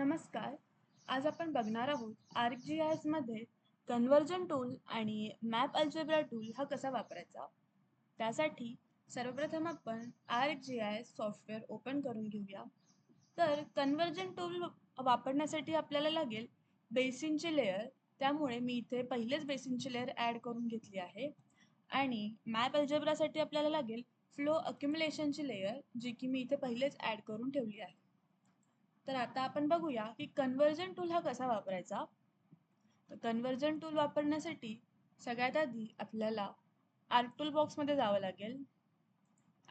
नमस्कार. आज आपण बघणार आहोत ArcGIS मध्ये कन्वर्जन टूल आणि मॅप अल्जेब्रा टूल हा कसा वापरायचा? त्यासाठी सर्वप्रथम आपण Arc G I software open करून घेऊया. तर कन्वर्जन टूल वापरण्यासाठी आपल्याला लागेल बेसिनची लेअर त्यामुळे मी इथे पहिलेच बेसिनची लेअर ॲड करून घेतली आहे. आणि मॅप अल्जेब्रासाठी आपल्याला लागेल फ्लो अक्युमुलेशनची लेअर जी की मी इथे पहिलेच ॲड करून ठेवली आहे. तर आता आपण बघूया की कन्वर्जन टूल हा कसा वापरायचा? तर कन्वर्जन टूल वापरण्यासाठी सगळ्यात आधी आपल्याला आर्ट टूल बॉक्समध्ये जावं लागेल.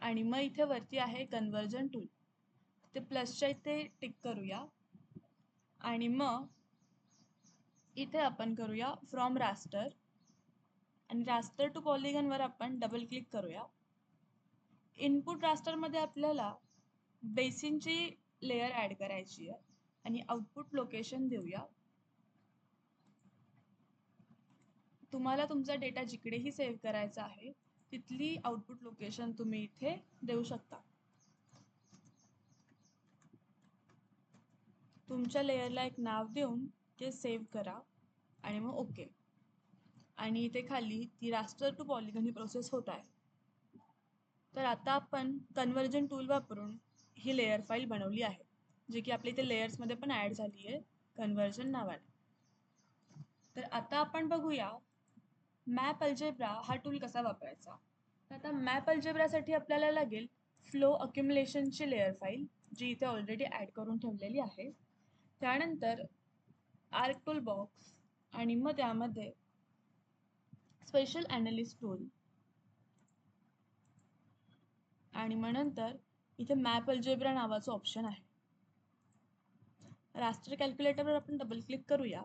आणि मग इथे वरती आहे कन्वर्जन टूल ते प्लसच्या इथे टिक करूया. आणि मग इथे आपण करूया फ्रॉम रास्टर आणि रास्टर टू पॉलिगनवर आपण डबल क्लिक करूया. इनपुट रास्टरमध्ये आपल्याला बेसिनची लेअर ॲड करायची आहे. आणि आउटपुट लोकेशन देऊया. तुम्हाला तुमचा डेटा जिकडेही सेव्ह करायचा आहे तिथली आउटपुट लोकेशन तुम्ही इथे देऊ शकता. तुमच्या लेअरला एक नाव देऊन ते सेव्ह करा आणि मग ओके आणि इथे खाली ती रास्टर टू पॉलिगन ही प्रोसेस होत आहे. तर आता आपण कन्वर्जन टूल वापरून ही लेअर फाईल बनवली आहे जी की आपल्या इथे लेयर्समध्ये पण ॲड झाली आहे कन्व्हर्जन नावाने. तर आता आपण बघूया मॅप अल्जेब्रा हा टूल कसा वापरायचा. तर आता मॅप अल्जेब्रासाठी आपल्याला लागेल फ्लो अक्युमुलेशनची लेअर फाईल जी इथे ऑलरेडी ॲड करून ठेवलेली आहे. त्यानंतर आर्क टूल बॉक्स आणि मग त्यामध्ये स्पेशल ॲनालिस्ट टूल आणि मग नंतर इथे मॅप अल्जेब्रा नावाचं ऑप्शन आहे. रास्टर कॅल्क्युलेटरवर आपण डबल क्लिक करूया.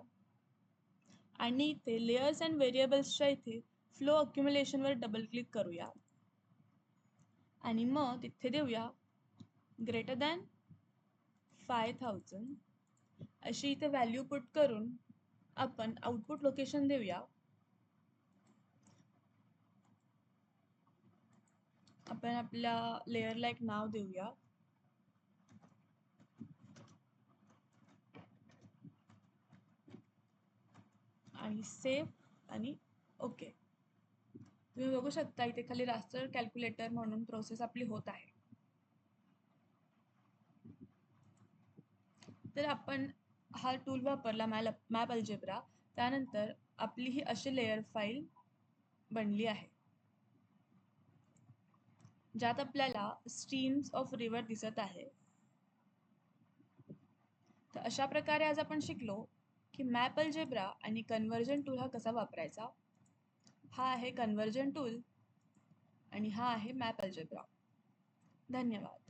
आणि इथे लेयर्स अँड व्हेरिएबल्सच्या इथे फ्लो अक्युम्युलेशनवर डबल क्लिक करूया. आणि मग तिथे देऊया ग्रेटर दॅन फाय थाउजंड अशी इथे व्हॅल्यू पुट करून आपण आउटपुट लोकेशन देऊया. आपण आपल्या लेअरला एक नाव देऊया. आणि सेव्ह आणि ओके तुम्ही बघू शकता इथे खाली रास्टर कॅल्क्युलेटर म्हणून प्रोसेस आपली होत आहे. तर आपण हा टूल वापरला मॅल मॅप अल्जेब्रा त्यानंतर आपली ही अशी लेअर फाईल बनली आहे. ज्यात आपल्याला स्ट्रीम्स ऑफ रिव्हर दिसत आहे. तर अशा प्रकारे आज आपण शिकलो की मॅप अल्जेब्रा आणि कन्वर्जन टूल हा कसा वापरायचा? हा आहे कन्वर्जन टूल आणि हा आहे मॅप अल्जेब्रा धन्यवाद.